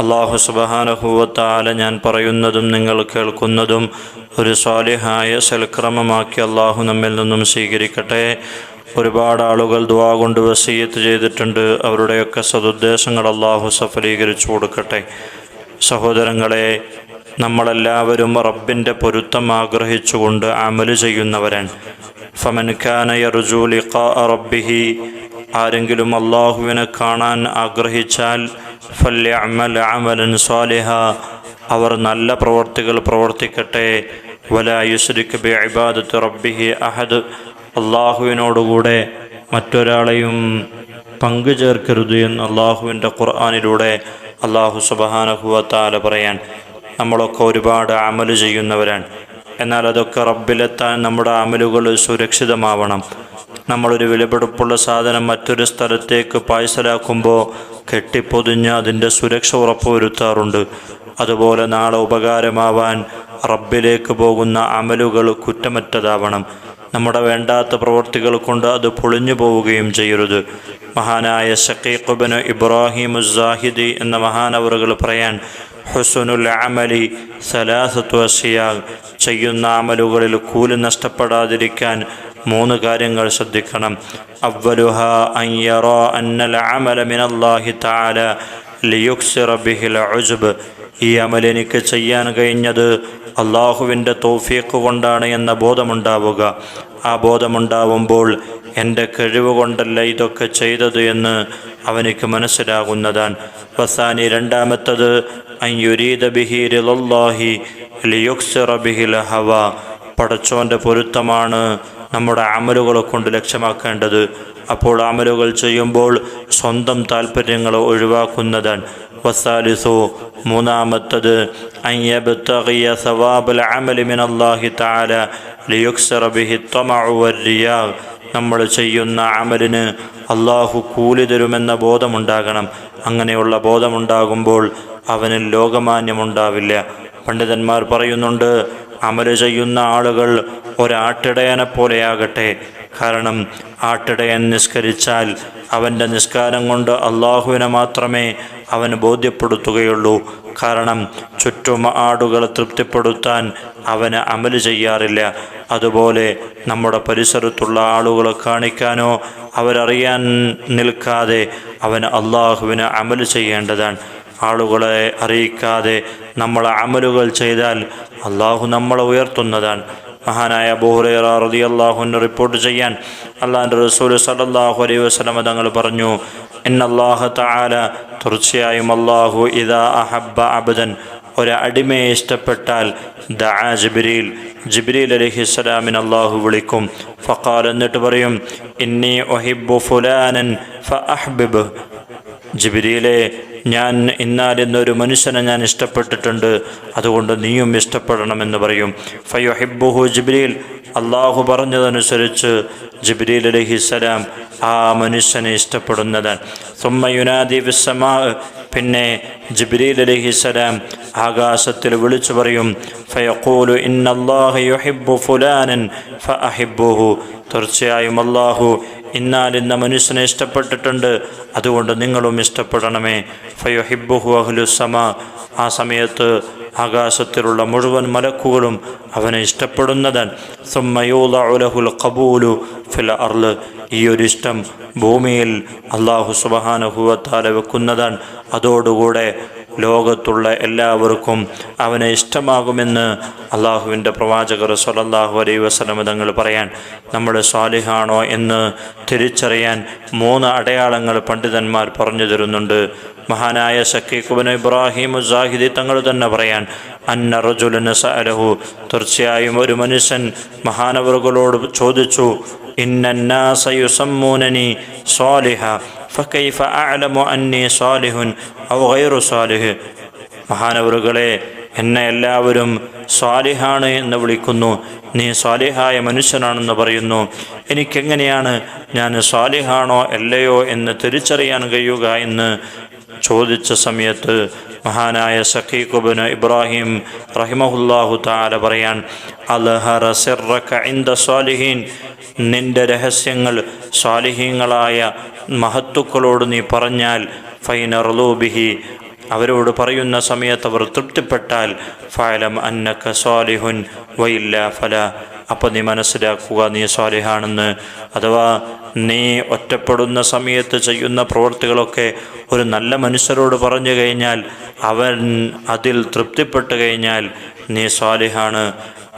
അള്ളാഹു സുബഹാനഹൂവത്താല ഞാൻ പറയുന്നതും നിങ്ങൾ കേൾക്കുന്നതും ഒരു സ്വാലിഹായ സൽക്രമമാക്കി അള്ളാഹു നമ്മിൽ നിന്നും സ്വീകരിക്കട്ടെ. ഒരുപാട് ആളുകൾ ദുവാ കൊണ്ട് വസീയത്ത് ചെയ്തിട്ടുണ്ട്. അവരുടെയൊക്കെ സതുദ്ദേശങ്ങൾ അള്ളാഹു സഫലീകരിച്ചു കൊടുക്കട്ടെ. സഹോദരങ്ങളെ നമ്മളെല്ലാവരും റബ്ബിന്റെ പൊരുത്തം ആഗ്രഹിച്ചുകൊണ്ട് അമൽ ചെയ്യുന്നവരാണ്. ഫമൻ ഖാന യർജു ലിഖാ റബ്ബിഹി ആരെങ്കിലും അള്ളാഹുവിനെ കാണാൻ ആഗ്രഹിച്ചാൽ ഫല്യഅമൽ അമലൻ സ്വാലിഹ. അവർ നല്ല പ്രവർത്തികൾ പ്രവർത്തിക്കട്ടെ. വല യുസ്രിക് ബി ഇബാദത്ത് റബ്ബിഹി അഹദ്. അള്ളാഹുവിനോടുകൂടെ മറ്റൊരാളെയും പങ്കു ചേർക്കരുത് എന്ന് അള്ളാഹുവിന്റെ ഖുർആാനിലൂടെ അള്ളാഹു സുബഹാനഹുവത്താല പറയാൻ നമ്മളൊക്കെ ഒരുപാട് അമൽ ചെയ്യുന്നവരാണ്. എന്നാൽ അതൊക്കെ റബ്ബിലെത്താൻ നമ്മുടെ അമലുകൾ സുരക്ഷിതമാവണം. നമ്മളൊരു വിലപിടിപ്പുള്ള സാധനം മറ്റൊരു സ്ഥലത്തേക്ക് പാഴ്സലാക്കുമ്പോൾ കെട്ടിപ്പൊതിഞ്ഞ് അതിന്റെ സുരക്ഷ ഉറപ്പുവരുത്താറുണ്ട്. അതുപോലെ നാളെ ഉപകാരമാവാൻ റബ്ബിലേക്ക് പോകുന്ന അമലുകൾ കുറ്റമറ്റതാവണം. നമ്മുടെ വേണ്ടാത്ത പ്രവൃത്തികൾ കൊണ്ട് അത് പൊളിഞ്ഞു പോവുകയും ചെയ്യരുത്. മഹാനായ ഷക്കീഖുബന് ഇബ്രാഹിം എന്ന മഹാനവറുകൾ പറയാൻ ഹുസുനുൽ അമലി സലാസത്വ അസിയാൽ ചെയ്യുന്ന അമലുകളിൽ കൂലി നഷ്ടപ്പെടാതിരിക്കാൻ മൂന്ന് കാര്യങ്ങൾ ശ്രദ്ധിക്കണം. അവലുഹ അയ്യറ അന്നൽ അമല മിനല്ലാഹി താല ലിയുക്സിറ ബിഹിൽ ഉജ്ബ്. ഈ അമൽ എനിക്ക് ചെയ്യാൻ കഴിഞ്ഞത് അള്ളാഹുവിന്റെ തോഫീക്ക് കൊണ്ടാണ് എന്ന ബോധമുണ്ടാവുക. ആ ബോധമുണ്ടാവുമ്പോൾ എന്റെ കഴിവ് കൊണ്ടല്ല ഇതൊക്കെ ചെയ്തത് എന്ന് അവനിക്ക് മനസ്സിലാകുന്നതാണ്. വസാനി രണ്ടാമത്തത് അയ്യുരീദ ബിഹിരിലല്ലാഹി ലിയുക്സിറ ബിഹിൽ ഹവ പടച്ചോന്റെ പൊരുത്തമാണ് നമ്മുടെ അമലുകളെ കൊണ്ട് ലക്ഷ്യമാക്കേണ്ടത്. അപ്പോൾ അമലുകൾ ചെയ്യുമ്പോൾ സ്വന്തം താല്പര്യങ്ങൾ ഒഴിവാക്കുന്നതാണ്. വസാലിസു മൂന്നാമത്തത് അയ്യബ്തഗിയ സവാബുൽ അമലി മിനല്ലാഹി തആല ലിയുക്സിറ ബിഹി ത്വമഉ വരിയാ നമ്മൾ ചെയ്യുന്ന അമലിന് അള്ളാഹു കൂലി തരുമെന്ന ബോധമുണ്ടാകണം. അങ്ങനെയുള്ള ബോധമുണ്ടാകുമ്പോൾ അവന് ലോകമാന്യമുണ്ടാവില്ല. പണ്ഡിതന്മാർ പറയുന്നുണ്ട് അമൽ ചെയ്യുന്ന ആളുകൾ ഒരാട്ടിടയനെ പോലെയാകട്ടെ. കാരണം ആട്ടിടയൻ നിസ്കരിച്ചാൽ അവന്റെ നിസ്കാരം കൊണ്ട് അള്ളാഹുവിനെ മാത്രമേ അവന് ബോധ്യപ്പെടുത്തുകയുള്ളൂ. കാരണം ചുറ്റും ആടുകളെ തൃപ്തിപ്പെടുത്താൻ അവന് അമൽ ചെയ്യാറില്ല. അതുപോലെ നമ്മുടെ പരിസരത്തുള്ള ആളുകളെ കാണിക്കാനോ അവരറിയാൻ നിൽക്കാതെ അവന് അള്ളാഹുവിന് അമൽ ചെയ്യേണ്ടതാണ്. ആളുകളെ അറിയിക്കാതെ നമ്മൾ അമലുകൾ ചെയ്താൽ അള്ളാഹു നമ്മളെ ഉയർത്തുന്നതാണ്. മഹാനായ ബോഹുറേറ റതി അള്ളാഹുവിന് റിപ്പോർട്ട് ചെയ്യാൻ അള്ളാഹിന്റെ റസൂൽ സലല്ലാഹു അലൈഹി വസ്ലമ തങ്ങൾ പറഞ്ഞു എന്നല്ലാഹ താല തീർച്ചയായും അള്ളാഹു ഇതാ അഹബ്ബ അബദൻ. ഒരു അടിമയെ ഇഷ്ടപ്പെട്ടാൽ ദാ ജിബ്രീൽ. ജിബ്രീൽ അലഹിസ്സലാമിന് അള്ളാഹു വിളിക്കും. ഫക്കാൽ എന്നിട്ട് പറയും ഇന്നി ഒഹിബു ഫുലാനൻ ഫ അഹ്ബിബ് ജിബിരിയിലെ ഞാൻ ഇന്നാലെന്നൊരു മനുഷ്യനെ ഞാൻ ഇഷ്ടപ്പെട്ടിട്ടുണ്ട് അതുകൊണ്ട് നീയും ഇഷ്ടപ്പെടണമെന്ന് പറയും. ഫയുഹിബുഹു ജിബ്രീൽ അള്ളാഹു പറഞ്ഞതനുസരിച്ച് ജിബ്രീൽ അലഹിസലാം ആ മനുഷ്യനെ ഇഷ്ടപ്പെടുന്നതാണ്. സുമ്മയുനാദി വിസ്സമാ പിന്നെ ജിബ്രീൽ അലഹിസലാം ആകാശത്തിൽ വിളിച്ചു പറയും ഫയഖൂലു ഇന്നല്ലാഹു യുഹിബ്ബു ഫുലാനൻ അഹിബുഹു തീർച്ചയായും അള്ളാഹു ഇന്നാൽ ഇന്ന മനുഷ്യനെ ഇഷ്ടപ്പെട്ടിട്ടുണ്ട്. അതുകൊണ്ട് നിങ്ങളും ഇഷ്ടപ്പെടണമേ. ഫയുഹിബുഹു അഹ്ലുസമ ആ സമയത്ത് ആകാശത്തിലുള്ള മുഴുവൻ മലക്കുകളും അവനെ ഇഷ്ടപ്പെടുന്നതൻ. സുമ്മയൂലഹുൽ കബൂലു ഫിൽ അർൽ ഈ ഒരു ഇഷ്ടം ഭൂമിയിൽ അള്ളാഹു സുബഹാനുഭവത്താലെ വെക്കുന്നതാണ് അതോടുകൂടെ ലോകത്തുള്ള എല്ലാവർക്കും അവനെ ഇഷ്ടമാകുമെന്ന് അള്ളാഹുവിന്റെ പ്രവാചകർ സൊലല്ലാഹു അലൈ വസ്ലമ തങ്ങൾ പറയാൻ നമ്മൾ സ്വാലിഹാണോ എന്ന് തിരിച്ചറിയാൻ മൂന്ന് അടയാളങ്ങൾ പണ്ഡിതന്മാർ പറഞ്ഞു തരുന്നുണ്ട്. മഹാനായ ഷക്കീഖുബൻ ഇബ്രാഹിം ജാഹിദി തങ്ങൾ തന്നെ പറയാൻ അന്ന റജുലിന് തീർച്ചയായും ഒരു മനുഷ്യൻ മഹാനവറുകളോട് ചോദിച്ചു ഇന്നന്നാസയുസമ്മൂനനി സ്വാലിഹ ഫക്കൈഫ അഅലമു അന്നി സാലിഹുൻ ഔ ഗൈറു സാലിഹ്. മഹാനവറുകളെ എന്നെ എല്ലാവരും സ്വാലിഹാണ് എന്ന് വിളിക്കുന്നു. നീ സ്വാലിഹായ മനുഷ്യനാണെന്ന് പറയുന്നു. എനിക്കെങ്ങനെയാണ് ഞാൻ സ്വാലിഹാണോ അല്ലയോ എന്ന് തിരിച്ചറിയാൻ കഴിയുക എന്ന് ചോദിച്ച സമയത്ത് മഹാനായ സഖീഖുബിന് ഇബ്രാഹിം റഹിമഹുല്ലാഹു താല പറയാൻ സ്വാലിഹീൻ നിന്റെ രഹസ്യങ്ങൾ സ്വാലിഹീങ്ങളായ മഹത്തുക്കളോട് നീ പറഞ്ഞാൽ ഫൈനർലൂബിഹി അവരോട് പറയുന്ന സമയത്ത് അവർ തൃപ്തിപ്പെട്ടാൽ ഫലം അന്നക്ക സ്വാലിഹുൻ വയില്ല ഫല. അപ്പം നീ മനസ്സിലാക്കുക നീ സ്വാലിഹാണെന്ന് അഥവാ നീ ഒറ്റപ്പെടുന്ന സമയത്ത് ചെയ്യുന്ന പ്രവൃത്തികളൊക്കെ ഒരു നല്ല മനുഷ്യരോട് പറഞ്ഞു കഴിഞ്ഞാൽ അവൻ അതിൽ തൃപ്തിപ്പെട്ട് കഴിഞ്ഞാൽ നീ സ്വാലിഹാണ്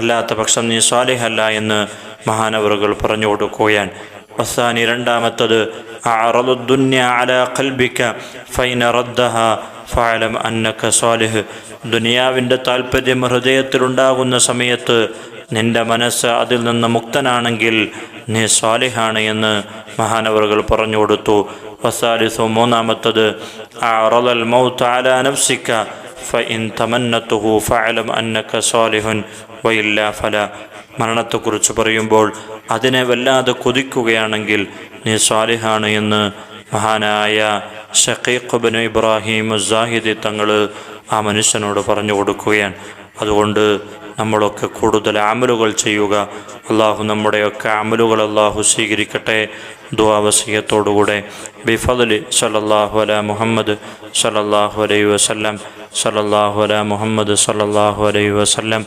അല്ലാത്ത പക്ഷം നീ സ്വാലിഹല്ല എന്ന് മഹാനവറുകൾ പറഞ്ഞു കൊടുക്കുകയാണ്. വസാനി രണ്ടാമത്തത് ദുനിയാവിന്റെ താല്പര്യം ഹൃദയത്തിലുണ്ടാകുന്ന സമയത്ത് നിന്റെ മനസ്സ് അതിൽ നിന്ന് മുക്തനാണെങ്കിൽ നീ സ്വാലിഹാണ് എന്ന് മഹാനവറുകൾ പറഞ്ഞു കൊടുത്തു. വസാലിസു മൂന്നാമത്തത് അറലൽ മൗത്ത് അല നഫ്സിക്ക ഫഇൻ തമന്നത്തുഹു ഫഅലം അന്നക്ക സ്വാലിഹുൻ വയില്ല ഫല. മരണത്തെക്കുറിച്ച് പറയുമ്പോൾ അതിനെ വല്ലാതെ കൊതിക്കുകയാണെങ്കിൽ നീ സ്വാലിഹാണ് എന്ന് മഹാനായ ഷക്കീഖുബിന് ഇബ്രാഹിം മുസാഹിദി തങ്ങൾ ആ മനുഷ്യനോട് പറഞ്ഞു കൊടുക്കുകയാണ്. അതുകൊണ്ട് നമ്മളൊക്കെ കൂടുതൽ അമലുകൾ ചെയ്യുക. അള്ളാഹു നമ്മുടെയൊക്കെ അമലുകൾ അള്ളാഹു സ്വീകരിക്കട്ടെ. ദുവാവസീയത്തോടുകൂടെ ബിഫദലി സലല്ലാഹു അല മുഹമ്മദ് സലല്ലാഹു അലൈ വസല്ലം. സലല്ലാഹു അല മുഹമ്മദ് സലല്ലാഹു അലൈ വസല്ലം.